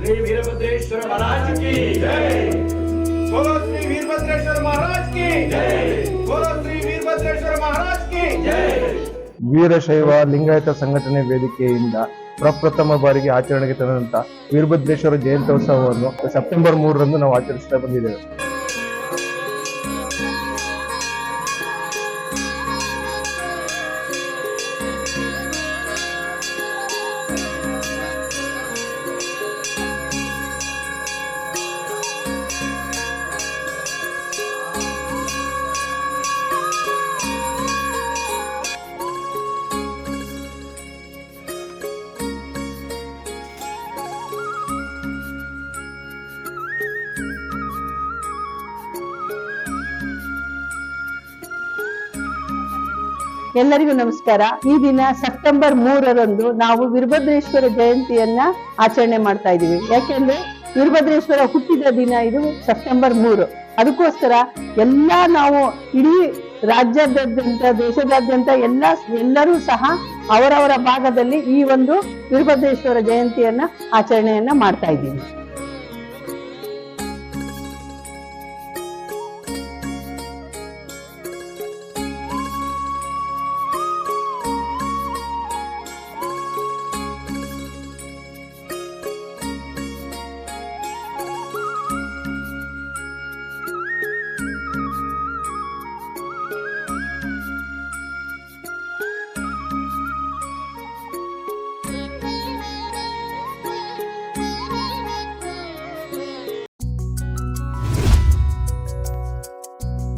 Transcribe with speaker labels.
Speaker 1: श्री वीरभद्रेश्वर महाराज की जय
Speaker 2: बोलो श्री वीरभद्रेश्वर महाराज की
Speaker 1: जय
Speaker 2: बोलो श्री वीरभद्रेश्वर महाराज की
Speaker 1: जय
Speaker 3: ವೀರಶೈವ ಲಿಂಗಾಯತ ಸಂಘಟನೆ ವೇದಿಕೆಯಿಂದ ಪ್ರಪ್ರಥಮ ಬಾರಿಗೆ ಆಚರಣೆಗೆ ತಂದಂತ ವೀರಭದ್ರೇಶ್ವರ ಜಯಂತ್ಯೋತ್ಸವವನ್ನು ಸೆಪ್ಟೆಂಬರ್ ಮೂರರಂದು ನಾವು ಆಚರಿಸ್ತಾ ಬಂದಿದ್ದೇವೆ
Speaker 4: ಎಲ್ಲರಿಗೂ ನಮಸ್ಕಾರ. ಈ ದಿನ ಸೆಪ್ಟೆಂಬರ್ ಮೂರರಂದು ನಾವು ವೀರಭದ್ರೇಶ್ವರ ಜಯಂತಿಯನ್ನ ಆಚರಣೆ ಮಾಡ್ತಾ ಇದೀವಿ ಯಾಕೆಂದ್ರೆ ವೀರಭದ್ರೇಶ್ವರ ಹುಟ್ಟಿದ ದಿನ ಇದು ಸೆಪ್ಟೆಂಬರ್ ಮೂರು. ಅದಕ್ಕೋಸ್ಕರ ಎಲ್ಲಾ ನಾವು ಇಡೀ ರಾಜ್ಯಾದ್ಯಂತ, ದೇಶದಾದ್ಯಂತ ಎಲ್ಲ ಎಲ್ಲರೂ ಸಹ ಅವರವರ ಭಾಗದಲ್ಲಿ ಈ ಒಂದು ವೀರಭದ್ರೇಶ್ವರ ಜಯಂತಿಯನ್ನ ಆಚರಣೆಯನ್ನ ಮಾಡ್ತಾ ಇದ್ದೀವಿ.